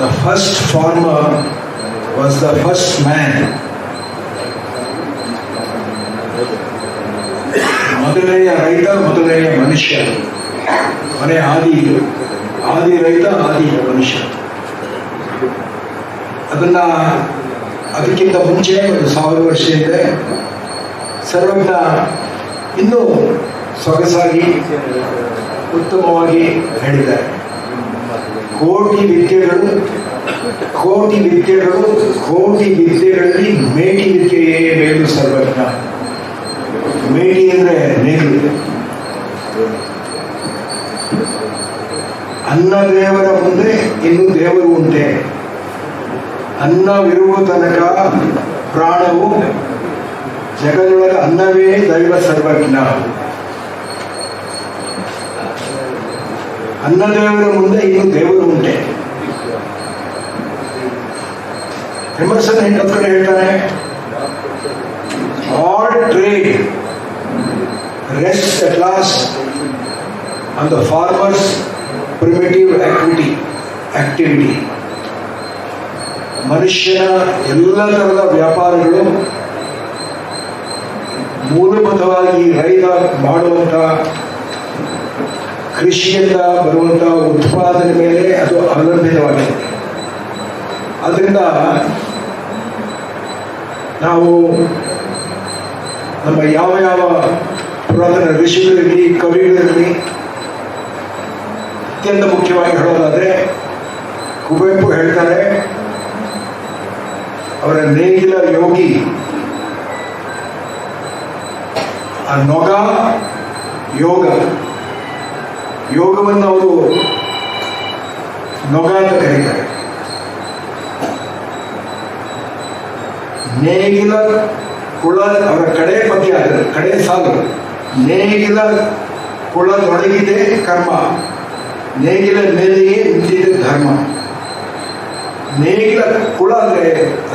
The first farmer was the first man ಮೊದಲನೆಯ ರೈತ, ಮೊದಲನೆಯ ಮನುಷ್ಯ. ಮನೆ ಆದಿ ಆದಿ ರೈತ, ಆದಿ ಮನುಷ್ಯ. ಅದನ್ನ ಅದಕ್ಕಿಂತ ಮುಂಚೆ ಒಂದು ಸಾವಿರ ವರ್ಷ ಇದೆ. ಸರ್ವಜ್ಞ ಇನ್ನೂ ಸೊಗಸಾಗಿ, ಉತ್ತಮವಾಗಿ ಹೇಳಿದ್ದಾರೆ. ಕೋಟಿ ವಿದ್ಯೆಗಳು ಕೋಟಿ ವಿದ್ಯೆಗಳು ಕೋಟಿ ವಿದ್ಯೆಗಳಲ್ಲಿ ಮೇಟಿ ವಿದ್ಯೆಯೇ ಮೇಲು ಸರ್ವಜ್ಞ ಮೇಟಿ ಅಂದ್ರೆ ನೇಗಿಲು ಅನ್ನ ದೇವರ ಮುಂದೆ ಇನ್ನು ದೇವರು ಉಂಟೆ ಅನ್ನವಿರುವ ತನಕ ಪ್ರಾಣವು ಜಗದೊಳಗೆ ಅನ್ನವೇ ದೈವ ಸರ್ವಜ್ಞ ಅನ್ನ ದೇವರ ಮುಂದೆ ಇನ್ನು ದೇವರು ಉಂಟೆ ಎಮರ್ಸನ್ ಹೆಂಗತ್ರ ಹೇಳ್ತಾನೆ all trade rests at last on the farmer's primitive activity activity ಮನುಷ್ಯನ ಎಲ್ಲ ಥರದ ವ್ಯಾಪಾರಗಳು ಮೂಲಭೂತವಾಗಿ ರೈತ ಮಾಡುವಂಥ ಕೃಷಿಯಿಂದ ಬರುವಂತಹ ಉತ್ಪಾದನೆ ಮೇಲೆ ಅದು ಅವಲಂಬಿತವಾಗಿದೆ. ಅದರಿಂದ ನಾವು ನಮ್ಮ ಯಾವ ಯಾವ ಪುರಾತನ ಋಷಿಗಳಿರಲಿ, ಕವಿಗಳಿರಲಿ, ಅತ್ಯಂತ ಮುಖ್ಯವಾಗಿ ಹೇಳೋದಾದ್ರೆ ಕುವೆಂಪು ಹೇಳ್ತಾರೆ, ಅವರ ನೇಗಿಲ ಯೋಗಿ, ಆ ನೊಗ ಯೋಗ. ಯೋಗವನ್ನು ಅವರು ನೊಗ ಅಂತ ಕರೀತಾರೆ ನೇಗಿಲ ಕುಳ ಅವರ ಕಡೆ ಪದ್ಯ ಕಡೆ ಸಾಲು ನೇಗಿಲ ಕುಳದೊಳಗಿದೆ ಕರ್ಮ ನೇಗಿಲ ಮೇಲೆಯೇ ನಿಂತಿದೆ ಧರ್ಮ ನೇಗಿಲ ಕುಳ ಅಂದ್ರೆ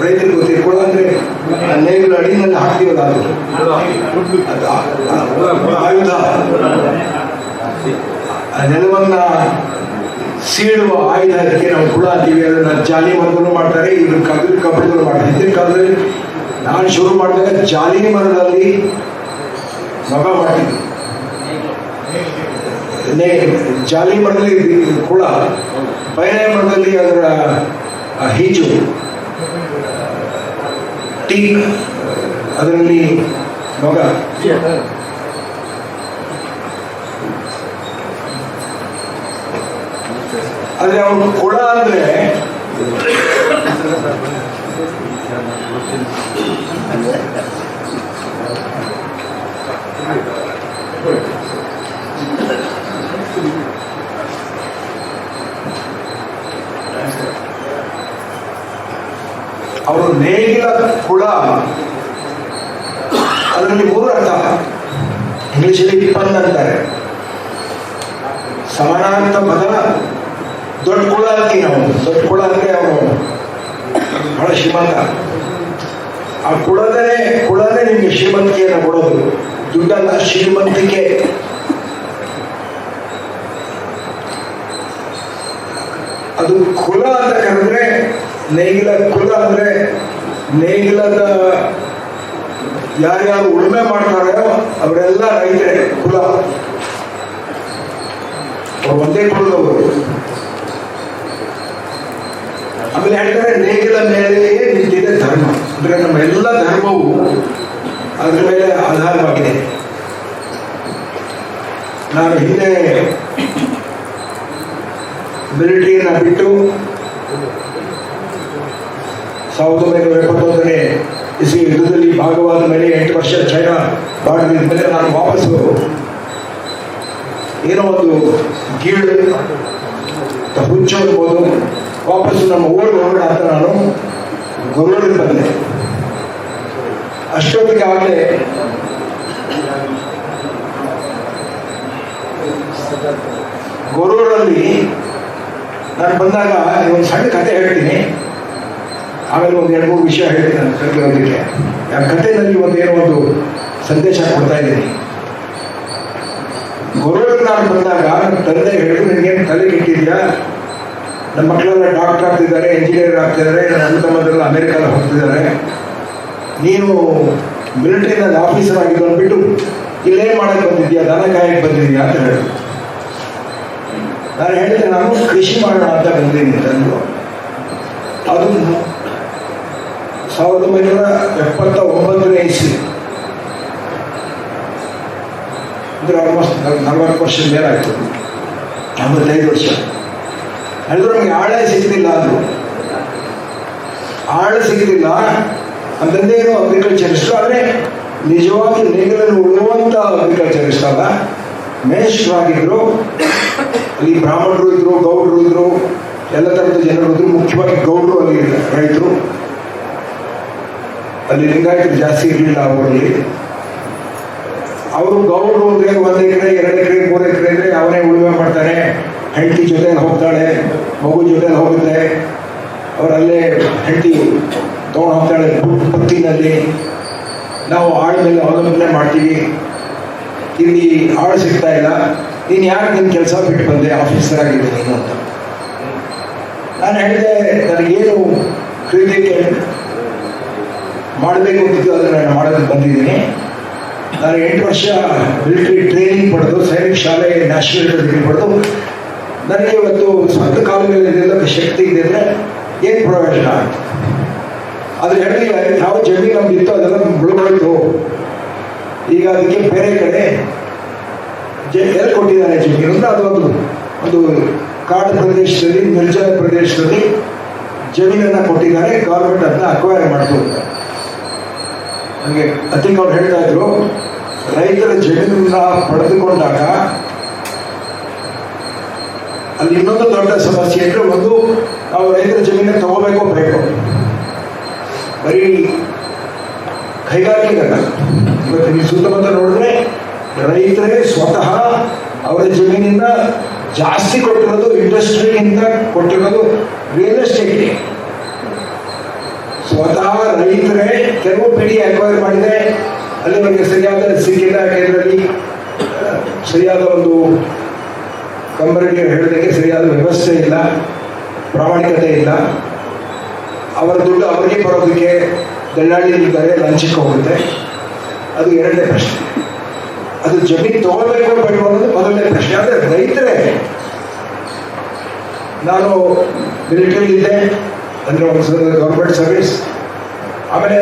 ರೈತರಿಗೆ ಗೊತ್ತಿದೆ ಕುಳ ಅಂದ್ರೆ ನೇಗಿಲ ಅಡಿನಲ್ಲಿ ಹಾಕ್ತೀವಲ್ಲ ಅದು ಆಯುಧ ನೆಲವನ್ನ ಸೀಳುವ ಆಯುಧ ಅದಕ್ಕೆ ನಾವು ಕುಳ ಅಂತೀವಿ ಅದನ್ನ ಜಾಲಿ ಮರದಲ್ಲೂ ಮಾಡ್ತಾರೆ ಇದು ಕಬ್ಬು ಕಬ್ಬಳದಲ್ಲೂ ಮಾಡ್ತಾರೆ. ಹಿಂದಿನ ಕಾಲದಲ್ಲಿ ನಾನು ಶುರು ಮಾಡಿದಾಗ ಜಾಲಿ ಮರದಲ್ಲಿ ಮಗ ಮಾಡ್ತಿದ್ವಿ ಜಾಲಿ ಮರದಲ್ಲಿ ಕುಳ ಬಯನೆ ಮರದಲ್ಲಿ ಅದರ ಹೀಜು ಟೀಕ್ ಅದರಲ್ಲಿ ಮಗ. ಆದ್ರೆ ಅವನು ಕೊಡ ಅಂದ್ರೆ ಅವರು ನೇಗಿಲ ಕುಳ ಅದರಲ್ಲಿ ಮೂರು ಅರ್ಥ. ಇಂಗ್ಲಿಷಲ್ಲಿ ಪನ್ ಅಂತಾರೆ ಸಮಾನಾರ್ಥ ಪದ ದೊಡ್ಡ ಕುಳ ಅಂತೀವಿ ನಾವು ದೊಡ್ಡ ಕುಳ ಅಂದ್ರೆ ಅವನು. ಬಹಳ ಶ್ರೀಮಂತ. ಆ ಕುಳದೇ ಕುಳನೇ ನಿಮ್ಗೆ ಶ್ರೀಮಂತಿಕೆಯನ್ನು ಕೊಡೋದು. ದುಡ್ಡಲ್ಲ, ಶ್ರೀಮಂತಿಕೆ. ಅದು ಕುಲ ಅಂತ ಕರೆದ್ರೆ, ನೇಗಿಲ ಕುಲ ಅಂದ್ರೆ, ನೇಗಿಲದ ಯಾರ್ಯಾರು ಉಳುಮೆ ಮಾಡ್ತಾರೋ ಅವರೆಲ್ಲ ರೈತರೇ, ಕುಲ. ಒಂದೇ ಕುಲದವರು. ಆಮೇಲೆ ಹೇಳ್ತಾರೆ, ನೇಗಿಲ ಮೇಲೆಯೇ ನಿಂತಿದೆ ಧರ್ಮ. ಅಂದ್ರೆ ನಮ್ಮ ಎಲ್ಲ ಧರ್ಮವು ಅದರ ಮೇಲೆ ಆಧಾರವಾಗಿದೆ. ನಾನು ಹಿಂದೆ ಮಿಲಿಟರಿಯನ್ನು ಬಿಟ್ಟು ಸಾವಿರದ ಒಂಬೈನೂರ ಎಪ್ಪತ್ತೊಂದನೇ ಇಸಿ ಯುದ್ಧದಲ್ಲಿ ಭಾಗವಾದ ಮೇಲೆ ಎಂಟು ವರ್ಷ ಚೈನಾ ಬಾಡಿದ ಮೇಲೆ ನಾನು ವಾಪಸ್ಸು ಏನೋ ಒಂದು ಗೀಳು ಹುಚ್ಚು ವಾಪಸ್ಸು ನಮ್ಮ ಹೋಗಿ ಆತ ನಾನು ಗುರುವಲ್ಲಿ ಬಂದೆ. ಅಷ್ಟೊತ್ತಿಗೆ ಆಗಲೇ ಗೊರೂರಲ್ಲಿ ನಾನು ಬಂದಾಗ ಒಂದು ಸಣ್ಣ ಕತೆ ಹೇಳ್ತೀನಿ. ಆಮೇಲೆ ಒಂದು ಎರಡು ಮೂರು ವಿಷಯ ಹೇಳ್ತೀನಿ ನಾನು ಕಲಿಯೋದಕ್ಕೆ ಆ ಕಥೆಯಲ್ಲಿ ಒಂದು ಏನೋ ಒಂದು ಸಂದೇಶ ಕೊಡ್ತಾ ಇದ್ದೀನಿ. ಗೊರೂರಿಗೆ ನಾನು ಬಂದಾಗ ನನ್ನ ತಂದೆ ಹೇಳಿದ್ರು, ನಿನಗೇನು ತಲೆ ಕೆಟ್ಟಿದ್ಯಾ? ನಮ್ಮ ಮಕ್ಕಳೆಲ್ಲ ಡಾಕ್ಟರ್ ಆಗ್ತಿದ್ದಾರೆ ಇಂಜಿನಿಯರ್ ಆಗ್ತಿದ್ದಾರೆ ನನ್ನ ಸಂಬಂಧದಲ್ಲಿ ಅಮೆರಿಕಾದ ಹೋಗ್ತಿದ್ದಾರೆ. ನೀನು ಮಿಲಿಟರಿನಲ್ಲಿ ಆಫೀಸರ್ ಆಗಿದ್ದು ಅಂದ್ಬಿಟ್ಟು ಇಲ್ಲೇ ಮಾಡಕ್ಕೆ ಬಂದಿದ್ಯಾ ದನ ಕಾಯಕ್ಕೆ ಬಂದಿದ್ಯಾ ಅಂತ ಹೇಳಿ. ನಾನು ಹೇಳಿದೆ, ನಾನು ಕೃಷಿ ಮಾಡೋಣ ಅಂತ ಬಂದಿದ್ದೀನಿ ಅಂತಂದು ಅದು ಸಾವಿರದ ಒಂಬೈನೂರ ಎಪ್ಪತ್ತ ಒಂಬತ್ತನೇ ಇಸ್ವಿ. ಅಂದ್ರೆ ಆಲ್ಮೋಸ್ಟ್ ನಲವತ್ತು ವರ್ಷ ಮೇಲಾಯ್ತು. ಐದು ವರ್ಷ. ಹೇಳಿದ್ರು ನಮ್ಗೆ ಆಳ ಸಿಗಲಿಲ್ಲ ಅಂದ್ರು ಆಳ ಸಿಗಲಿಲ್ಲ. ಅಂತಂದೇ ಏನು ಇಷ್ಟ, ಆದರೆ ನಿಜವಾಗಿ ನೇಗಿಲನ್ನು ಅಗ್ರಿಕಲ್ಚರ್ ಅಗ್ರಿಕಲ್ಚರಿಸ್ಟ್ ಅಲ್ಲ. ಮೇಷ್ಟ್ರಾಗಿದ್ರು, ಅಲ್ಲಿ ಬ್ರಾಹ್ಮಣರು ಇದ್ರು, ಗೌಡರು ಇದ್ರು, ಎಲ್ಲ ಥರದ ಜನರು ಇದ್ರು, ಮುಖ್ಯವಾಗಿ ಗೌಡರು ಅಲ್ಲಿ ರೈತರು. ಅಲ್ಲಿ ಲಿಂಗಾಯತರು ಜಾಸ್ತಿ ಇರಲಿಲ್ಲ ಅವರಲ್ಲಿ ಅವರು ಗೌಡರು ಅಂದ್ರೆ ಒಂದು ಎಕರೆ, ಎರಡು ಎಕರೆ, ಮೂರು ಎಕರೆ ಅಂದ್ರೆ ಅವನೇ ಉಳುಮೆ ಮಾಡ್ತಾನೆ ಹೆಂಡತಿ ಜೊತೆ ಹೋಗ್ತಾಳೆ, ಮಗು ಜೊತೆ ಹೋಗುತ್ತೆ. ಅವರಲ್ಲೇ ಹೆಂಡತಿ ತೊಗೊಂಡು ಹೋಗ್ತಾಳೆ ಪತ್ತಿನಲ್ಲಿ ನಾವು ಆಳ ಮೇಲೆ ಅವಲಂಬನೆ ಮಾಡ್ತೀವಿ. ಇಲ್ಲಿ ಆಳು ಸಿಗ್ತಾ ಇಲ್ಲ. ನೀನು ಯಾಕೆ ನಿನ್ನ ಕೆಲಸ ಬಿಟ್ಟು ಬಂದೆ? ಆಫೀಸರ್ ಆಗಿದೆ ನೀನು ಅಂತ. ನಾನು ಹೇಳಿದೆ, ನನಗೇನು ಕ್ರೀಡೆಗೆ ಮಾಡಬೇಕು ಅಂತಿದ್ದು ಅದನ್ನು ನಾನು ಮಾಡೋದಕ್ಕೆ ಬಂದಿದ್ದೀನಿ. ನಾನು ಎಂಟು ವರ್ಷ ಮಿಲಿಟರಿ ಟ್ರೈನಿಂಗ್ ಪಡೆದು, ಸೈನಿಕ ಶಾಲೆ ನ್ಯಾಷನಲ್ ಡಿಗ್ರಿ ಪಡೆದು ನನಗೆ ಇವತ್ತು ಸ್ವಂತ ಕಾಲ ಮೇಲೆ ಶಕ್ತಿ ಇದೆ ಅಂದರೆ ಏನು ಪ್ರಯೋಜನ ಆಯ್ತು? ಅದ್ರ ಹೇಳಿ ಯಾವ ಜಮೀನು ನಮ್ದಿತ್ತು ಅದೆಲ್ಲ ಮುಳುಗೋಯ್ತು. ಈಗ ಅದಕ್ಕೆ ಬೇರೆ ಕಡೆ ಎಲ್ಲಿ ಕೊಟ್ಟಿದ್ದಾರೆ ಜಮೀನು ಅಂದ್ರೆ ಅದೊಂದು ಒಂದು ಕಾಡು ಪ್ರದೇಶದಲ್ಲಿ ನಿರ್ಜನ ಪ್ರದೇಶದಲ್ಲಿ ಜಮೀನನ್ನು ಕೊಟ್ಟಿದ್ದಾರೆ ಗೌರ್ಮೆಂಟ್ ಅದನ್ನ ಅಕ್ವೈರ್ ಮಾಡ್ಕೊಳ್ತಾರೆ. ನನಗೆ ಅತಿಕ್ ಅವ್ರು ಹೇಳ್ತಾ ಇದ್ರು, ರೈತರ ಜಮೀನನ್ನ ಪಡೆದುಕೊಂಡಾಗ ಅಲ್ಲಿ ಇನ್ನೊಂದು ದೊಡ್ಡ ಸಮಸ್ಯೆ ಅಂದ್ರೆ ಒಂದು ನಾವು ರೈತರ ಜಮೀನ ತಗೋಬೇಕು ಬೇಕು. ಬರೀ ಕೈಗಾರಿಕೆಗಲ್ಲ ಇವತ್ತು ನೀವು ಸುತ್ತಮುತ್ತ ನೋಡಿದ್ರೆ ರೈತರೇ ಸ್ವತಃ ಅವರ ಜಮೀನಿಂದ ಜಾಸ್ತಿ ಕೊಟ್ಟಿರೋದು ಇಂಡಸ್ಟ್ರಿಗಿಂತ ಕೊಟ್ಟಿರೋದು ರಿಯಲ್ ಎಸ್ಟೇಟ್ಗೆ ಸ್ವತಃ ರೈತರೇ ಕೆಲವು ಪಿಡಿ ಅಕ್ವೈರ್ ಮಾಡಿದೆ ಅಲ್ಲಿ ನಮಗೆ ಸರಿಯಾದ ಸಿಕ್ಕಿಲ್ಲ ಕೇಂದ್ರದಲ್ಲಿ ಸರಿಯಾದ ಒಂದು ಕಂಬರಿಗೆ ಹೇಳೋದಕ್ಕೆ ಸರಿಯಾದ ವ್ಯವಸ್ಥೆ ಇಲ್ಲ, ಪ್ರಾಮಾಣಿಕತೆ ಇಲ್ಲ. ಅವರ ದುಡ್ಡು ಅವರಿಗೆ ಬರೋದಕ್ಕೆ ದಲ್ಲಾಳಿಗಳಿದ್ದಾರೆ ಲಂಚಕ್ಕೆ ಹೋಗುತ್ತೆ. ಅದು ಎರಡನೇ ಪ್ರಶ್ನೆ. ಅದು ಜಮೀನು ತಗೊಳ್ಬೇಕು ಬೇಡ ಅನ್ನೋದು ಮೊದಲನೇ ಪ್ರಶ್ನೆ. ಆದರೆ ರೈತರೇ, ನಾನು ಮಿಲಿಟರಿ ಇದ್ದೆ, ಅಂದರೆ ಒಂದು ಗೌರ್ಮೆಂಟ್ ಸರ್ವಿಸ್ ಆಮೇಲೆ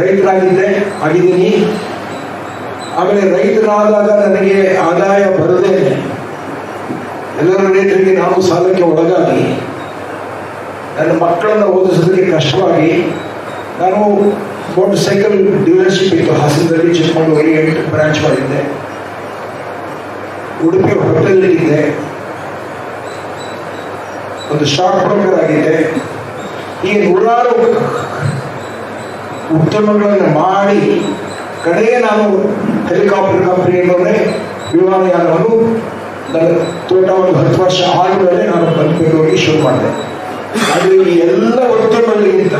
ರೈತರಾಗಿದ್ದೆ, ಆಗಿದ್ದೀನಿ. ಆಮೇಲೆ ರೈತರಾದಾಗ ನನಗೆ ಆದಾಯ ಬರದೇ ಎಲ್ಲರ ನೀಟಾಗಿ ನಾನು ಸಾಲಕ್ಕೆ ಒಳಗಾಗಿ ನನ್ನ ಮಕ್ಕಳನ್ನು ಓದಿಸೋದಕ್ಕೆ ಕಷ್ಟವಾಗಿ ನಾನು ಮೋಟರ್ ಸೈಕಲ್ ಡೀಲರ್ಶಿಪ್ ಇತ್ತು ಹಾಸನದಲ್ಲಿ ಚಿಕ್ಕಮಗಳೂರಿಗೆ ಎಂಟು ಬ್ರಾಂಚ್ ಮಾಡಿದ್ದೆ. ಉಡುಪಿ ಹೋಟೆಲ್ ಇದ್ದೆ ಒಂದು ಸ್ಟಾಕ್ ಬ್ರೋಕರ್ ಆಗಿದೆ ಈ ನೂರಾರು ಉದ್ಯಮಗಳನ್ನು ಮಾಡಿ ಕಡೆಗೆ ನಾನು ಹೆಲಿಕಾಪ್ಟರ್ ಕಂಪನಿಯಲ್ಲೇ ವಿಮಾನಯಾನವನ್ನು ನನ್ನ ತೋಟ ಒಂದು ಹತ್ತು ವರ್ಷ ಆದಮೇಲೆ ನಾನು ಬೆಂಗಳೂರಿಗೆ ಶುರು ಮಾಡಿದೆ. ಈ ಎಲ್ಲ ಒತ್ತಡಗಳಿಗಿಂತ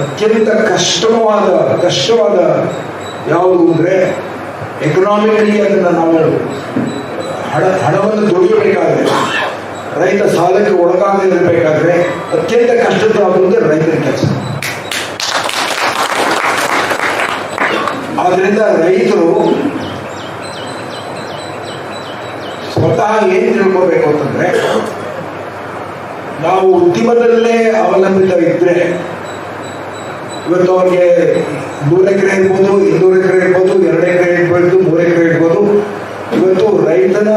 ಅತ್ಯಂತ ಕಷ್ಟವಾದ ಕಷ್ಟವಾದ ಯಾವುದು ಅಂದರೆ ಎಕನಾಮಿಕಲಿ ಅದನ್ನು ನಾವು ಹಣ, ಹಣವನ್ನು ದುಡಿಯಬೇಕಾದ್ರೆ, ರೈತ ಸಾಲಕ್ಕೆ ಒಳಗಾಗದಿರಬೇಕಾದ್ರೆ ಅತ್ಯಂತ ಕಷ್ಟದ ಆಗುವುದು ರೈತರ ಕೆಲಸ. ಆದ್ರಿಂದ ರೈತರು ಸ್ವತಃ ಏನ್ ತಿಳ್ಕೋಬೇಕು ಅಂತಂದ್ರೆ, ನಾವು ಉದ್ಯಮದಲ್ಲೇ ಅವಲಂಬಿತ ಇದ್ರೆ, ಇವತ್ತು ಅವ್ರಿಗೆ ನೂರು ಎಕರೆ ಇರ್ಬೋದು, ಇನ್ನೂರು ಎಕರೆ ಇರ್ಬೋದು, ಎರಡು ಎಕರೆ ಇರ್ಬೋದು, ಮೂರು ಎಕರೆ ಇರ್ಬೋದು. ಇವತ್ತು ರೈತನ,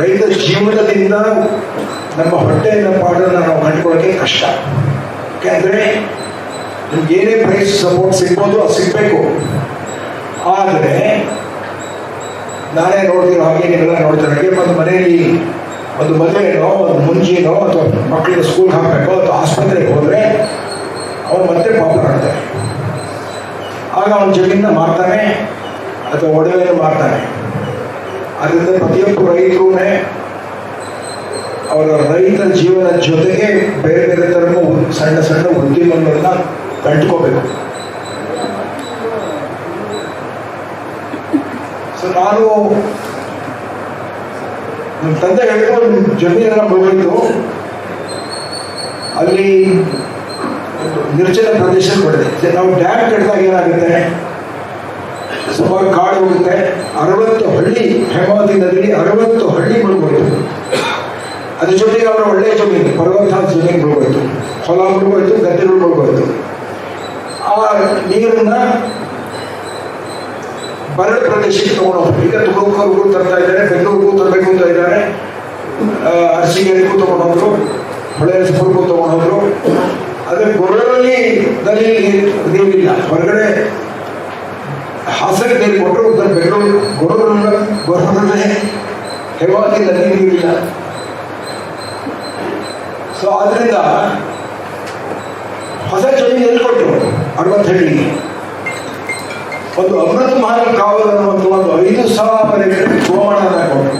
ರೈತ ಜೀವನದಿಂದ ನಮ್ಮ ಹೊಟ್ಟೆಯನ್ನ ಪಾಡನ್ನ ನಾವು ಮಾಡಿಕೊಳ್ಳೋಕೆ ಕಷ್ಟ. ಯಾಕೆಂದ್ರೆ ನಿಮ್ಗೆ ಏನೇ ಪ್ರೈಸ್ ಸಪೋರ್ಟ್ ಸಿಗ್ಬೋದು ಅದು ಸಿಗ್ಬೇಕು. ಆದರೆ ನಾನೇ ನೋಡ್ತಿರೋ ಹಾಗೆ ನೀವೆಲ್ಲ ನೋಡ್ತಾರೆ ಒಂದು ಮನೆಯಲ್ಲಿ ಒಂದು ಮದುವೆನೋ, ಒಂದು ಮುಂಜಿನೋ, ಅಥವಾ ಮಕ್ಕಳಿಗೆ ಸ್ಕೂಲ್ ಹಾಕಬೇಕೋ, ಅಥವಾ ಆಸ್ಪತ್ರೆಗೆ ಹೋದರೆ ಅವನು ಮತ್ತೆ ಪಾಪ ಮಾಡ್ತಾರೆ ಆಗ ಅವನ ಜಮೀನ ಮಾರ್ತಾನೆ, ಅಥವಾ ಒಡವೆ ಮಾರ್ತಾನೆ. ಅದರಿಂದ ಪ್ರತಿಯೊಬ್ಬ ರೈತರೂ ಅವರ ರೈತ ಜೀವನ ಜೊತೆಗೆ ಬೇರೆ ಬೇರೆ ಥರದ ಸಣ್ಣ ಸಣ್ಣ ಉದ್ಯಮಗಳನ್ನ ಕಂಡುಕೋಬೇಕು. ನಾನು ನಮ್ಮ ತಂದೆ ಹೇಳಿದ್ರು ಒಂದು ಎಲ್ಲ ಮುಗಿದು ಅಲ್ಲಿ ನಿರ್ಜನ ಪ್ರದೇಶ ಕೊಡಿದೆ. ನಾವು ಡ್ಯಾಮ್ ಕಟ್ಟಿದಾಗ ಏನಾಗುತ್ತೆ? ಸುಮಾರು ಕಾಡು ಹೋಗುತ್ತೆ. ಅರವತ್ತು ಹಳ್ಳಿ, ಹೇಮಾವತಿ ನದಿಯಲ್ಲಿ ಅರವತ್ತು ಹಳ್ಳಿ ಮುಳುಗೋಯ್ತು ಅದ್ರ ಜೊತೆಗೆ ಅವರ ಒಳ್ಳೆಯ ಜೊತೆ ಪರ್ವತ ಜಮೀನು ಮುಳುಗೋಯ್ತು ಹೊಲ ಮುಳುಗೋಯ್ತು ಗದ್ದೆ ಮುಳುಗೋಯ್ತು ಆ ನೀರನ್ನ ಬರಡು ಪ್ರದೇಶಕ್ಕೆ ತಗೊಂಡು ಈಗ ತುಮಕೂರಿಗೂ ತರ್ತಾ ಇದ್ದಾರೆ ಬೆಂಗಳೂರಿಗೂ ತರಬೇಕು ಅಂತ ಇದ್ದಾರೆ. ಅರಸಿಗೆರೆಗೂ ತಗೊಂಡು ಹೋದ್ರು ಹೊಳೆನರಸೀಪುರಕ್ಕೂ ತಗೊಂಡು ಹೋದ್ರು. ಅದೇ ಗೊರಳಲ್ಲಿ ನಲ್ಲಿ ನೀರಿಲ್ಲ. ಹೊರಗಡೆ ಹಾಸನ ನೀರು ಕೊಟ್ಟರು ಬೆಂಗಳೂರು ಗೊರೂರಲ್ಲ ಗೊರೂರಲ್ಲೇ ಹೇಮಾವತಿ ನದಿ ನೀರಿಲ್ಲ. ಸೊ ಆದ್ರಿಂದ ಹೊಸ ಜಮೀನು ಎಲ್ಲಿ ಕೊಟ್ಟರು? ಅರವತ್ತಹಳ್ಳಿಗೆ ಒಂದು ಅಮೃತ ಮಾರ್ಗ ಕಾವಲು ಅನ್ನುವಂಥ ಒಂದು ಐದು ಸಾವಿರ ಎಕರೆ ಕೊಟ್ಟರು.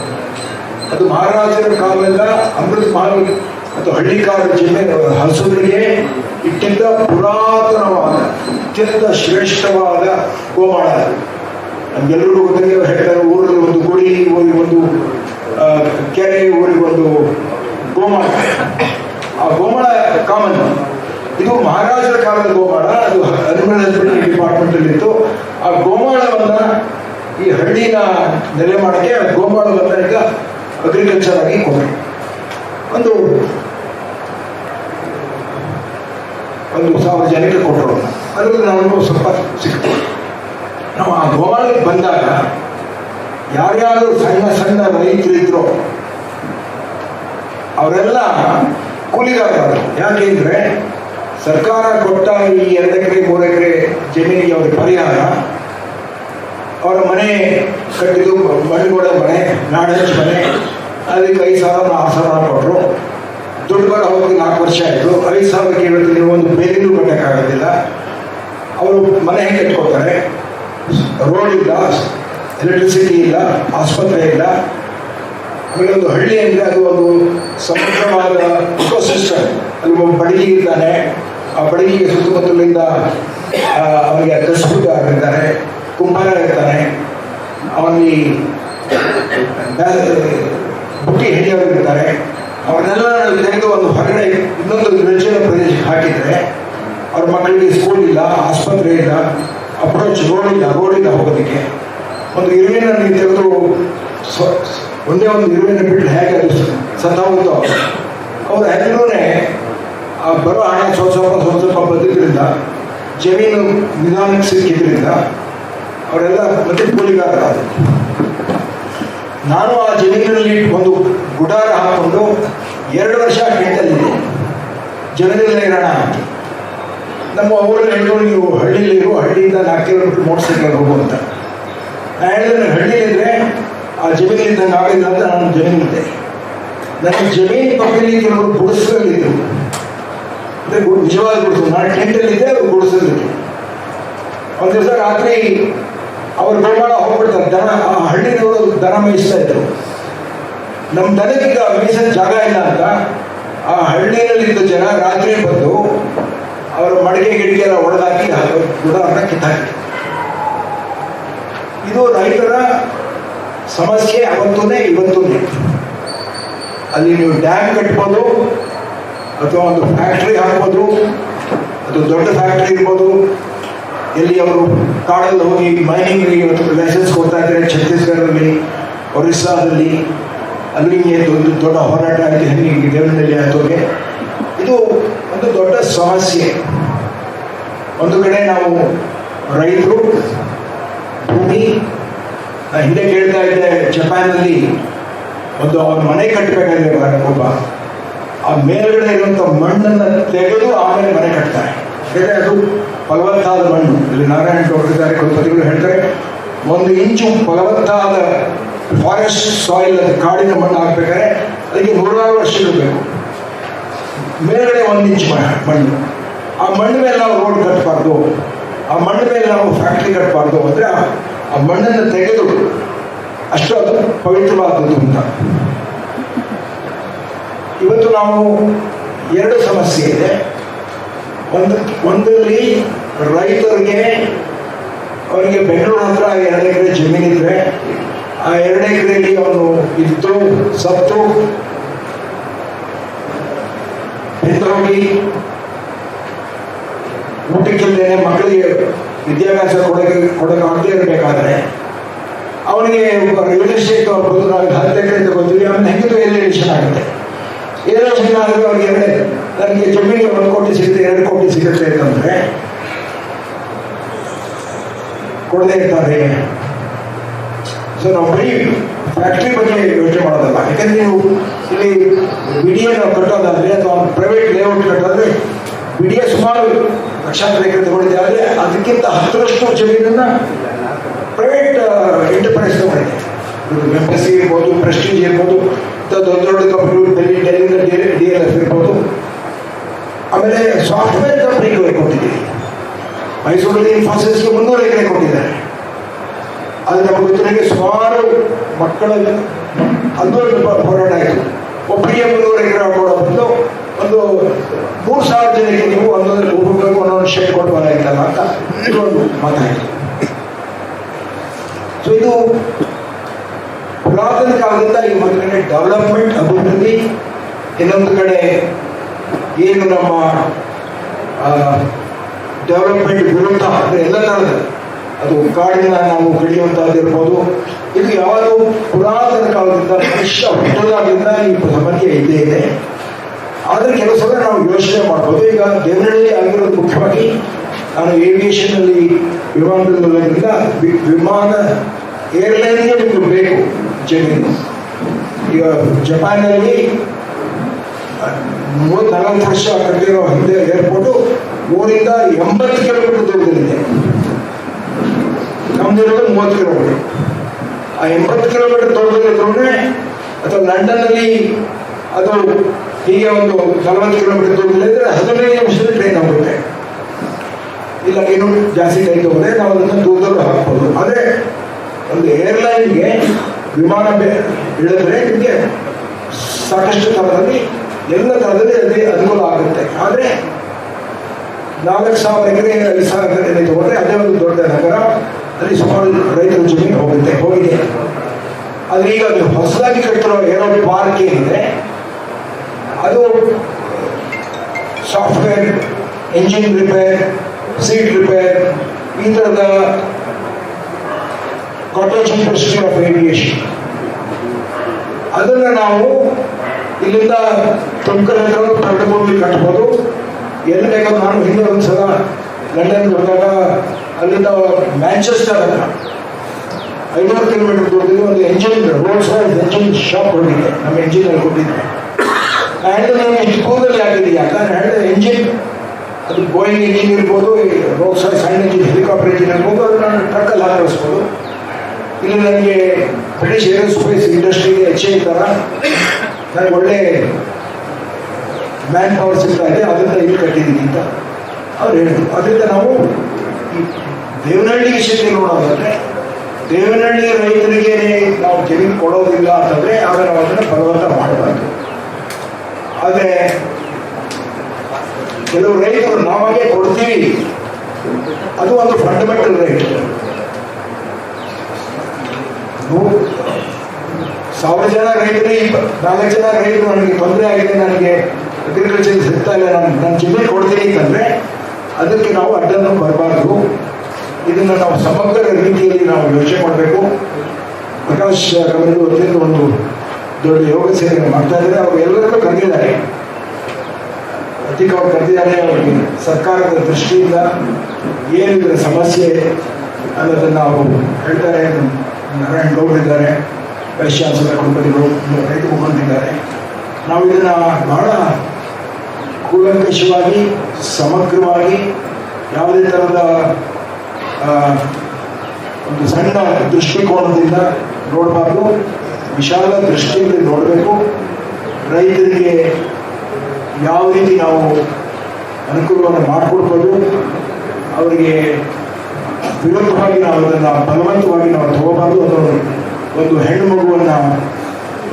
ಅದು ಮಹಾರಾಜರ ಕಾಲದಿಂದ ಅಮೃತ ಮಾರ್ಗ ಮತ್ತು ಹಳ್ಳಿಕಾರ ಜಿಲ್ಲೆ ಹಸುರಿಗೆ ಇಟ್ಟಿದ್ದ ಪುರಾತನವಾದ, ಅತ್ಯಂತ ಶ್ರೇಷ್ಠವಾದ ಗೋಮಾಳ ನಮ್ಗೆಲ್ಲರೂ ಗೊತ್ತಿದೆ ಹೇಳ್ತಾರೆ ಊರಲ್ಲಿ ಒಂದು ಗುಡಿ ಊರಿಗೆ ಒಂದು ಕೆರೆ ಊರಿಗೆ ಒಂದು ಗೋಮಾಳ ಆ ಗೋಮಾಳ ಕಾಮನ್ ಇದು ಮಹಾರಾಜರ ಕಾಲದ ಗೋಮಾಳ, ಅದು ಅಡ್ಮಿನಿಸ್ಟ್ರೇಟಿವ್ ಡಿಪಾರ್ಟ್ಮೆಂಟ್ ಅಲ್ಲಿ ಇತ್ತು. ಆ ಗೋಮಾಳವನ್ನ ಈ ಹಳ್ಳಿನ ನೆಲೆ ಮಾಡಕ್ಕೆ ಆ ಗೋಮಾಳವನ್ನ ಈಗ ಅಗ್ರಿಕಲ್ಚರ್ ಆಗಿ ಕೊಟ್ಟರು ಒಂದು ಒಂದು ಸಾವಿರ ಜನಕ್ಕೆ ಕೊಟ್ಟರು. ಅದರಲ್ಲಿ ನಾವು ಸ್ವಲ್ಪ ಸಿಕ್ತು. ನಾವು ಆ ಗೋಮಾಳಕ್ಕೆ ಬಂದಾಗ ಯಾರ್ಯಾರು ಸಣ್ಣ ಸಣ್ಣ ರೈತರಿದ್ರು, ಅವರೆಲ್ಲ ಕೂಲಿಗಾರರು. ಯಾಕೆಂದ್ರೆ ಸರ್ಕಾರ ಕೊಟ್ಟ ಈ ಎರಡು ಎಕರೆ, ಮೂರು ಎಕರೆ ಜಮೀನಿಗೆ ಅವ್ರಿಗೆ ಪರಿಹಾರ. ಅವರ ಮನೆ ಕಟ್ಟಿದ್ದು ಬಂಡವಾಳ ಮನೆ ನಾಡಹಂಚ್ ಮನೆ. ಅದಕ್ಕೆ ಐದು ಸಾವಿರ, ಆರು ಸಾವಿರ ಕೊಟ್ಟರು ದುಡ್ಡು ಬರೋ ಹೋಗಿ ನಾಲ್ಕು ವರ್ಷ ಆಯಿತು. ಐದು ಸಾವಿರ ಕೇಳಿದ್ರೆ ಒಂದು ಬೇಲಿನೂ ಕಟ್ಟಕ್ಕಾಗೋದಿಲ್ಲ ಅವರು ಮನೆ ಹೆಂಗೆ ಕಟ್ಕೋತಾರೆ? ರೋಡ್ ಇಲ್ಲ ಎಲೆಕ್ಟ್ರಿಸಿಟಿ ಇಲ್ಲ, ಆಸ್ಪತ್ರೆ ಇಲ್ಲ. ಆಮೇಲೆ ಒಂದು ಹಳ್ಳಿ ಅಂದರೆ ಅದು ಒಂದು ಸಮಗ್ರವಾದ ಇಕೋಸಿಸ್ಟಮ್ ಅಲ್ಲಿ ಒಬ್ಬ ಬಡಗಿ ಇರ್ತಾನೆ. ಆ ಬಡಗಿಗೆ ಸುತ್ತಮುತ್ತಲಿಂದ ಅವನಿಗೆ ಅವನಿಗೆ ಕಸಬುಗಾರರಿದ್ದಾರೆ ಕುಂಬಾರ ಇರ್ತಾನೆ. ಅವನಲ್ಲಿ ಬುಟ್ಟಿ ಹಿಡಿಯೋರು ಇರ್ತಾರೆ. ಅವನ್ನೆಲ್ಲ ತೆಗೆದು ಒಂದು ಹೊರಗಡೆ ಇನ್ನೊಂದು ನಿರ್ಜನ ಪ್ರದೇಶಕ್ಕೆ ಹಾಕಿದರೆ, ಅವ್ರ ಮಕ್ಕಳಿಗೆ ಸ್ಕೂಲ್ ಇಲ್ಲ, ಆಸ್ಪತ್ರೆ ಇಲ್ಲ ಅಪ್ರೋಚ್ ರೋಡ್ ಇಲ್ಲ ರೋಡ್ ಇಲ್ಲ ಹೋಗೋದಕ್ಕೆ. ಒಂದು ಇರುವಿನ ನೀವು ತೆಗೆದು ಒಂದೇ ಒಂದು ಇರುವಿನ ಬಿಟ್ಟು ಹೇಗೆ ಅದು ಸತ್ತಾಗುತ್ತೋ ಅವ್ರು ಎಲ್ಲರೂ ಆ ಬರೋ ಹಣ ಸ್ವಲ್ಪ ಸ್ವಲ್ಪ ಸ್ವಲ್ಪ ಸ್ವಲ್ಪ ಬದುಕಿದ್ರಿಂದ ಜಮೀನು ನಿಧಾನಕ್ಕೆ ಸಿಕ್ಕಿದ್ರಿಂದ ಅವರೆಲ್ಲ ಮತ್ತೆ ಕೂಲಿಗಾರರಾದ ನಾನು ಆ ಜಮೀನಿನಲ್ಲಿ ಒಂದು ಗುಡಾರ ಹಾಕೊಂಡು ಎರಡು ವರ್ಷ ಕೇಟಲ್ಲಿದೆ ಜನರಿಂದ ಇರೋಣ ನಮ್ಮ ಊರಲ್ಲಿ ಹೇಳಿದ್ರು, ನೀವು ಹಳ್ಳಿಯಲ್ಲಿರು ಹಳ್ಳಿಯಿಂದ ನಾಲ್ಕು ಕಿಲೋಮೀಟರ್ ಮೋಟರ್ ಸೈಕಲ್ ಹೋಗುವಂತ ನಾನು ಹೇಳಿದ್ರೆ ಹಳ್ಳಿಲಿದ್ರೆ ಆ ಜಮೀನಿದ್ದಂಗೆ ನಾವಿಲ್ಲ ಅಂತ ನಾನು ಜಮೀನಿದ್ದೆ ನನ್ನ ಜಮೀನು ಪಕ್ಕದಲ್ಲಿ ಕೆಲವರು ಗುಡಿಸಲಿದ್ರು ಅಂದರೆ ನಿಜವಾಗಿ ಗುಡಿಸಲು ನಾನು ಟೆಂಟಲ್ಲಿದ್ದೆ ಅವರು ಗುಡಿಸಲಿದ್ರು. ಒಂದು ದಿವಸ ರಾತ್ರಿ ಅವ್ರು ಗೋಮಾಳ ಹೋಗ್ಬಿಡ್ತಾರೆ. ದನ, ಆ ಹಳ್ಳಿನವರು ದನ ಮೇಯಿಸ್ತಾ ಇದ್ರು. ನಮ್ಮ ದನಕ್ಕೀಗ ಮೇಯಿಸೋ ಜಾಗ ಇಲ್ಲ ಅಂತ ಆ ಹಳ್ಳಿಯಲ್ಲಿದ್ದ ಜನ ರಾತ್ರಿ ಬಂದು ಅವರ ಮಡಿಕೆ ಗಿಡಿಗೆ ಎಲ್ಲ ಒಡೆದಾಕಿ ಗುಡಾರನ್ನ ಕಿತ್ತಾಕಿ ಇದು ರೈತರ ಸಮಸ್ಯೆ ಅವತ್ತೂನೇ ಇವತ್ತೂನೇ ಅಲ್ಲಿ ನೀವು ಡ್ಯಾಮ್ ಕಟ್ಬೋದು, ಅಥವಾ ಒಂದು ಫ್ಯಾಕ್ಟ್ರಿ ಹಾಕ್ಬೋದು, ಅದು ದೊಡ್ಡ ಫ್ಯಾಕ್ಟ್ರಿ ಇರ್ಬೋದು. ಎಲ್ಲಿ ಅವರು ಕಾಡಲ್ಲಿ ಹೋಗಿ ಮೈನಿಂಗ್ ಇವತ್ತು ಲೈಸೆನ್ಸ್ ಕೊಡ್ತಾ ಇದ್ದಾರೆ ಛತ್ತೀಸ್ಗಢದಲ್ಲಿ, ಒರಿಸ್ಸಾದಲ್ಲಿ. ಅಲ್ಲಿ ಒಂದು ದೊಡ್ಡ ಹೋರಾಟ ಆಗಿದೆ ಹೆಂಗೆ ದೇವನಲ್ಲಿ ಆಯ್ತೋಗೆ ಇದು ಒಂದು ದೊಡ್ಡ ಸಮಸ್ಯೆ. ಒಂದು ಕಡೆ ನಾವು ರೈತರು, ಭೂಮಿ ಹಿಂದೆ ಕೇಳ್ತಾ ಇದ್ದೆ ಜಪಾನಲ್ಲಿ ಒಂದು ಅವ್ರ ಮನೆ ಕಟ್ಟಬೇಕಾದ್ರೆ ಒಬ್ಬ. ಆ ಮೇಲ್ಗಡೆ ಇರುವಂಥ ಮಣ್ಣನ್ನು ತೆಗೆದು ಆಮೇಲೆ ಮನೆ ಕಟ್ತಾರೆ. ಯಾಕಂದರೆ ಅದು ಫಲವತ್ತಾದ ಮಣ್ಣು. ಇಲ್ಲಿ ನಾರಾಯಣ ಗೌಡರಿದ್ದಾರೆ ಕುಲಪತಿಗಳು ಹೇಳ್ತಾರೆ, ಒಂದು ಇಂಚು ಫಲವತ್ತಾದ ಫಾರೆಸ್ಟ್ ಸಾಯಿಲ್ ಅದು ಕಾಡಿನ ಮಣ್ಣು ಹಾಕ್ಬೇಕಾದ್ರೆ ಅದಕ್ಕೆ ನೂರಾರು ವರ್ಷಗಳು ಬೇಕು ಮೇಲ್ಗಡೆ ಒಂದು ಇಂಚು ಮಣ್ಣು. ಆ ಮಣ್ಣು ಮೇಲೆ ನಾವು ರೋಡ್ ಕಟ್ಟಬಾರ್ದು ಆ ಮಣ್ಣು ಮೇಲೆ ನಾವು ಫ್ಯಾಕ್ಟ್ರಿ ಕಟ್ಟಬಾರ್ದು ಅಂದರೆ ಆ- ಮಣ್ಣನ್ನು ತೆಗೆದು ಅಷ್ಟು ಅದು ಪವಿತ್ರವಾದದ್ದು ಅಂತ ಇವತ್ತು ನಾವು ಎರಡು ಸಮಸ್ಯೆ ಇದೆ. ಒಂದು ಒಂದರಲ್ಲಿ ರೈತರಿಗೆ ಅವರಿಗೆ ಬೆಂಗಳೂರು ಹತ್ರ ಎರಡು ಎಕರೆ ಜಮೀನಿದ್ರೆ ಆ ಎರಡು ಎಕರೆಯಲ್ಲಿ ಅವನು ಇದ್ದು, ಸತ್ತು ಹೋಗಿ ಊಟಕ್ಕಿಲ್ಲದೆ ಮಕ್ಕಳಿಗೆ ವಿದ್ಯಾಭ್ಯಾಸ ಕೊಡಕ್ಕೆ ಕೊಡಕ್ಕೆ ಆಗದೇ ಇರಬೇಕಾದ್ರೆ ಅವನಿಗೆ ರಿಯಲ್ ಎಸ್ಟೇಟ್ ಬರ್ಬೋದು ನಾವು ಹತ್ತು ಎಕರೆ ತಗೋತೀವಿ ಅವನ ಹೆಂಗಿದ್ರು ಎಲಿವೇಷನ್ ಆಗುತ್ತೆ? ಎಲಿವೇಷನ್ ಆದರೆ ಅವ್ರಿಗೆ ಎರಡೇ ನನಗೆ ಜಮೀನಿಗೆ ಒಂದು ಕೋಟಿ ಸಿಗುತ್ತೆ, ಎರಡು ಕೋಟಿ ಸಿಗುತ್ತೆ ಅಂತಂದ್ರೆ ಕೊಡದೇ ಇರ್ತಾರೆ ಸೊ ನಾವು ಬರೀ ಫ್ಯಾಕ್ಟ್ರಿ ಬಗ್ಗೆ ಯೋಚನೆ ಮಾಡೋದಲ್ಲ. ಯಾಕಂದ್ರೆ ನೀವು ಇಲ್ಲಿ ಬಿಡಿಯನ್ನು ಕಟ್ಟೋದಾದ್ರೆ ಅಥವಾ ಪ್ರೈವೇಟ್ ಲೇಔಟ್ ಕಟ್ಟೋದ್ರೆ ಬಿಡಿಯ ಸುಮಾರು ಲಕ್ಷಾಂತರ ಎಕರೆ ಆದರೆ ಅದಕ್ಕಿಂತ ಹತ್ತರಷ್ಟು ಜಮೀನನ್ನ ಪ್ರೈವೇಟ್ ಎಂಟರ್ಪ್ರೈಸ್ ತಗೊಂಡಿದೆ ಎಸ್ ಸಿ ಇರ್ಬೋದು ಪ್ರೆಸ್ಟೀಜ್ ಇರ್ಬೋದು, ದೊಡ್ಡ ದೊಡ್ಡ ಕಂಪ್ನಿಗಳು ಡೆಲ್ಲಿ ಡೆಲ್ಲಿಂದ ಡಿ ಎಲ್ ಎಫ್ ಇರ್ಬೋದು. ಆಮೇಲೆ ಸಾಫ್ಟ್ವೇರ್ ಕಂಪ್ನಿಗಳಿಗೆ ಕೊಟ್ಟಿದ್ದೀವಿ ಮೈಸೂರಲ್ಲಿ ಇನ್ಫೋಸಿಸ್ಗೆ ಮುನ್ನೂರು ಎಕರೆ ಕೊಟ್ಟಿದ್ದಾರೆ. ಆದರೆ ನಮ್ಮ ಗೊತ್ತಿಗೆ ಸುಮಾರು ಮಕ್ಕಳ ಪ- ಹೋರಾಟ ಆಯಿತು. ಒಬ್ಬರಿಗೆ ಮುನ್ನೂರು ಎಕರೆ ಕೊಡೋ ಬದಲು ಒಂದು ಮೂರು ಸಾವಿರ ಜನಕ್ಕೆ ನೀವು ಒಂದೊಂದು ಒಬ್ಬೊಬ್ಬರಿಗೆ ಒಂದೊಂದು ಶೇರ್ ಕೊಟ್ಟು ಬರಾಗಿತ್ತಲ್ಲ ಅಂತ ಇದೊಂದು ಮಾತಾಡಿದ್ರು ಸೊ ಇದು ಪುರಾತನ ಕಾಲದಿಂದ ಈ ಒಂದು ಕಡೆ ಡೆವಲಪ್ಮೆಂಟ್ ಅಭಿವೃದ್ಧಿ, ಇನ್ನೊಂದು ಕಡೆ ಏನು ನಮ್ಮ ಡೆವಲಪ್ಮೆಂಟ್ ವಿರುದ್ಧ ಅಂದರೆ ಎಲ್ಲ ಥರದ ಅದು ಕಾಡಿನ ನಾವು ಕಡಿಯುವಂಥದ್ದಿರ್ಬೋದು ಇದು ಯಾವಾಗಲೂ ಪುರಾತನ ಕಾಲದಿಂದ ಮನುಷ್ಯ ಹುಟ್ಟದಾಗಿಂದ ಈ ಸಮಸ್ಯೆ ಇದ್ದೇ ಇದೆ. ಆದರೆ ಕೆಲವು ಸಲ ನಾವು ಯೋಚನೆ ಮಾಡ್ಬೋದು. ಈಗ ದೇವನಹಳ್ಳಿ ಆಗಿರೋದು ಮುಖ್ಯವಾಗಿ ನಾನು ಏವಿಯೇಷನ್ನಲ್ಲಿ ವಿಮಾನದಲ್ಲಿರೋದ್ರಿಂದ ವಿ- ವಿಮಾನ ಏರ್ಲೈನ್ಗೆ ನಿಮಗೆ ಬೇಕು ಜಮೀನು. ಈಗ ಜಪಾನಲ್ಲಿ ಮೂವತ್ತು ನಲವತ್ತು ವರ್ಷ ಕಟ್ಟಿರೋ ಹಿಂದೆ ಏರ್ಪೋರ್ಟು ಊರಿಂದ ಎಂಬತ್ತು ಕಿಲೋಮೀಟರ್ ದೂರದಲ್ಲಿದೆ. ನಮ್ದಿರೋದು ಮೂವತ್ತು ಕಿಲೋಮೀಟರ್ ಆ ಎಂಬತ್ತು ಕಿಲೋಮೀಟರ್ ದೂರದಲ್ಲಿ ಅಥವಾ ಲಂಡನ್ನಲ್ಲಿ ಅದು ಹೀಗೆ ಒಂದು ನಲವತ್ತು ಕಿಲೋಮೀಟರ್ ದೂರದಲ್ಲಿದ್ದರೆ ಹದಿನೈದು ನಿಮಿಷದಲ್ಲಿ ಟ್ರೈನ್ ಹೋಗುತ್ತೆ ಇಲ್ಲ ಏನು ಜಾಸ್ತಿ ಟೈಮ್ ತಗೊಂಡ್ರೆ ನಾವು ಅದನ್ನು ದೂರದಲ್ಲೂ ಹಾಕ್ಬೋದು. ಆದರೆ ಒಂದು ಏರ್ಲೈನ್ಗೆ ವಿಮಾನ ಇಳಿದ್ರೆ ನಿಮಗೆ ಸಾಕಷ್ಟು ಥರದಲ್ಲಿ ಎಲ್ಲ ಥರದಲ್ಲಿ ಅದೇ ಅನುಕೂಲ ಆಗುತ್ತೆ. ಆದರೆ, ನಾಲ್ಕು ಸಾವಿರ ಎಕರೆ, ಐದು ಸಾವಿರ ಎಕರೆ ತಗೊಂಡ್ರೆ ಅದೇ ಒಂದು ದೊಡ್ಡ ನಗರ. ಅಲ್ಲಿ ಸುಮಾರು ರೈತರ ಜಮೀನು ಹೋಗುತ್ತೆ, ಹೋಗಿದೆ. ಆದರೆ ಈಗ ಅದು ಹೊಸದಾಗಿ ಕಟ್ಟಿರೋ ಏನೋ ಪಾರ್ಕ್ ಏನಿದೆ ಅದು software engine repair seat repair ಈ ಥರದ ಕಾಟೇಜ್ ಇಂಡಸ್ಟ್ರಿ ಆಫ್ ಏವಿಯೇಷನ್ ಅದನ್ನು ನಾವು ಇಲ್ಲಿಂದ ತುಮಕೂರು ಹತ್ರ ಪ್ರಕಟಭೂಮಿ ಕಟ್ಬೋದು. ಎಲ್ಲಿ ಬೇಕಾದ್ರೂ ನಾನು ಹಿಂದೆ ಒಂದು ಸಲ ಲಂಡನ್ ಹೋದಾಗ ಅಲ್ಲಿಂದ ಮ್ಯಾಂಚೆಸ್ಟರ್ ಹತ್ರ ಐನೂರು ಕಿಲೋಮೀಟರ್ ದೂರದಲ್ಲಿ ಒಂದು engine road side engine shop ಹೊರಟಿದೆ ನಮ್ಮ ಎಂಜಿನ್ ಅಲ್ಲಿ ಕೊಟ್ಟಿದ್ದೆ ಇಷ್ಟು ಕೂದಲು ಆಗಿದೆಯಾ ಯಾಕಂದ್ರೆ ಹ್ಯಾಂಡಲ್ ಎಂಜಿನ್ ಅದು ಗೋಯಿಂಗ್ ಇಂಜಿನ್ ಇರ್ಬೋದು ರೋಡ್ ಸೈಡ್ ಸಣ್ಣ ಇಂಜಿನ್ ಹೆಲಿಕಾಪ್ಟರ್ ಇಂಜಿನ್ ಇರ್ಬೋದು, ಅದು ನಾನು ಟ್ರಕ್ಕಲ್ಲಿ ಹಾಕಿಸ್ಬೋದು. ಇಲ್ಲಿ ನನಗೆ ಬ್ರಿಟಿಷ್ ಏರೋಸ್ಪೇಸ್ ಇಂಡಸ್ಟ್ರಿಗೆ ಹೆಚ್ಚೆ ಇದ್ದಾರ. ನನಗೆ ಒಳ್ಳೆ ಮ್ಯಾನ್ ಪವರ್ ಸಿಗ್ತಾ ಇದೆ ಅದರಿಂದ ಇಲ್ಲಿ ಕಟ್ಟಿದ್ದೀನಿ ಅಂತ ಅವ್ರು ಹೇಳಿದ್ರು. ಅದರಿಂದ ನಾವು ಈ ದೇವನಹಳ್ಳಿ ವಿಷಯಕ್ಕೆ ನೋಡೋದಾದ್ರೆ, ದೇವನಹಳ್ಳಿ ರೈತರಿಗೆ ನಾವು ಜಮೀನು ಕೊಡೋದಿಲ್ಲ ಅಂತಂದರೆ, ಆಗ ನಾವು ಅದನ್ನು ಬಲವಂತ ಮಾಡಬಾರ್ದು. ಆದರೆ ಕೆಲವು ರೈತರು ನಾವಾಗೆ ಕೊಡ್ತೀವಿ. ಅದು ಒಂದು ಫಂಡಮೆಂಟಲ್ ರೈಟ್ ಸಾವಿರ ಜನ ರೈತರಿಗೆ ನಾಲ್ಕು ಜನ ರೈತರು ನನಗೆ ತೊಂದರೆ ಆಗಿದೆ ನನಗೆ ಅಗ್ರಿಕಲ್ಚರ್ ಸಿಗ್ತಾ ಇಲ್ಲ ನಾನು ನನ್ನ ಜಿಲ್ಲೆ ಕೊಡ್ತೀನಿ ಅಂತಂದರೆ ಅದಕ್ಕೆ ನಾವು ಅಡ್ಡನ್ನು ಬರಬಾರ್ದು. ಇದನ್ನು ನಾವು ಸಮಗ್ರ ರೀತಿಯಲ್ಲಿ ನಾವು ಯೋಚನೆ ಮಾಡಬೇಕು. ಪ್ರಕಾಶ್ ಅವರೆಲ್ಲರೂ ಅತ್ಯಂತ ಒಂದು ದೊಡ್ಡ ಯೋಗ ಸೇವೆ ಮಾಡ್ತಾ ಇದ್ದಾರೆ. ಅವ್ರು ಎಲ್ಲರನ್ನೂ ಕರೆದಿದ್ದಾರೆ. ಅಧಿಕವಾಗಿ ಕರೆದಿದ್ದಾರೆ. ಅವ್ರಿಗೆ ಸರ್ಕಾರದ ದೃಷ್ಟಿಯಿಂದ ಏನಿದೆ ಸಮಸ್ಯೆ ಅನ್ನೋದನ್ನು ಅವರು ಹೇಳ್ತಾರೆ. ನಾರಾಯಣ ಗೌಡ್ ಇದ್ದಾರೆ. ವೈಶ್ಯಾಸದ ಕುಲಪತಿಗಳು ರೈತ ಮುಖಂಡಿದ್ದಾರೆ ನಾವು ಇದನ್ನು ಬಹಳ ಕೂಲಂಕಷವಾಗಿ, ಸಮಗ್ರವಾಗಿ ಯಾವುದೇ ಥರದ ಒಂದು ಸಣ್ಣ ದೃಷ್ಟಿಕೋನದಿಂದ ನೋಡಬಾರ್ದು. ವಿಶಾಲ ದೃಷ್ಟಿಯಿಂದ ನೋಡಬೇಕು. ರೈತರಿಗೆ ಯಾವ ರೀತಿ ನಾವು ಅನುಕೂಲವನ್ನು ಮಾಡಿಕೊಡ್ಬೋದು, ಅವರಿಗೆ ವಿರೋಧವಾಗಿ ನಾವು ಅದನ್ನು ಬಲವಂತವಾಗಿ ನಾವು ತಗೋಬಾರ್ದು ಅದನ್ನು ಒಂದು ಹೆಣ್ಣು ಮಗುವನ್ನು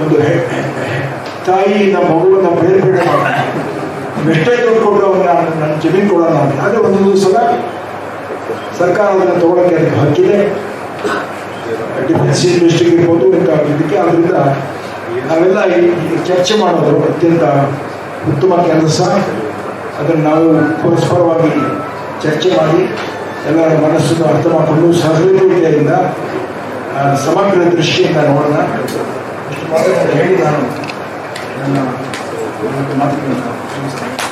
ಒಂದು ಹೆ- ನಮ್ಮ ಮಗುವನ್ನು ಬೇರೆ ಬೇರೆ ಮಾಡಿ ಎಷ್ಟೇ ದುಡ್ಡು ಅವ್ರನ್ನ ನನ್ನ ಜಮೀನು ಕೊಡೋಣ ಆದರೆ ಒಂದು ಸಲ ಸರ್ಕಾರ ಅದನ್ನು ತಗೊಳಕ್ಕೆ ಅದಕ್ಕೆ ಹಕ್ಕಿದೆ. ಡಿಫೆನ್ಸ್ ಇಂಡಸ್ಟ್ರಿಗೆ ಇರ್ಬೋದು ಇಂಥ ಇದಕ್ಕೆ ಅದರಿಂದ ನಾವೆಲ್ಲ ಚರ್ಚೆ ಮಾಡೋದು ಅತ್ಯಂತ ಉತ್ತಮ ಕೆಲಸ. ಅದನ್ನು ನಾವು ಪರಸ್ಪರವಾಗಿ ಚರ್ಚೆ ಮಾಡಿ ಎಲ್ಲರ ಮನಸ್ಸನ್ನು ಅರ್ಥ ಮಾಡಿಕೊಂಡು ಸಹೃದಯತೆಯಿಂದ ಸಮಗ್ರ ದೃಷ್ಟಿಯಿಂದ ನೋಡೋಣ. ಹೇಳಿ ನಾನು ನನ್ನ ಮಾತುಗಳನ್ನು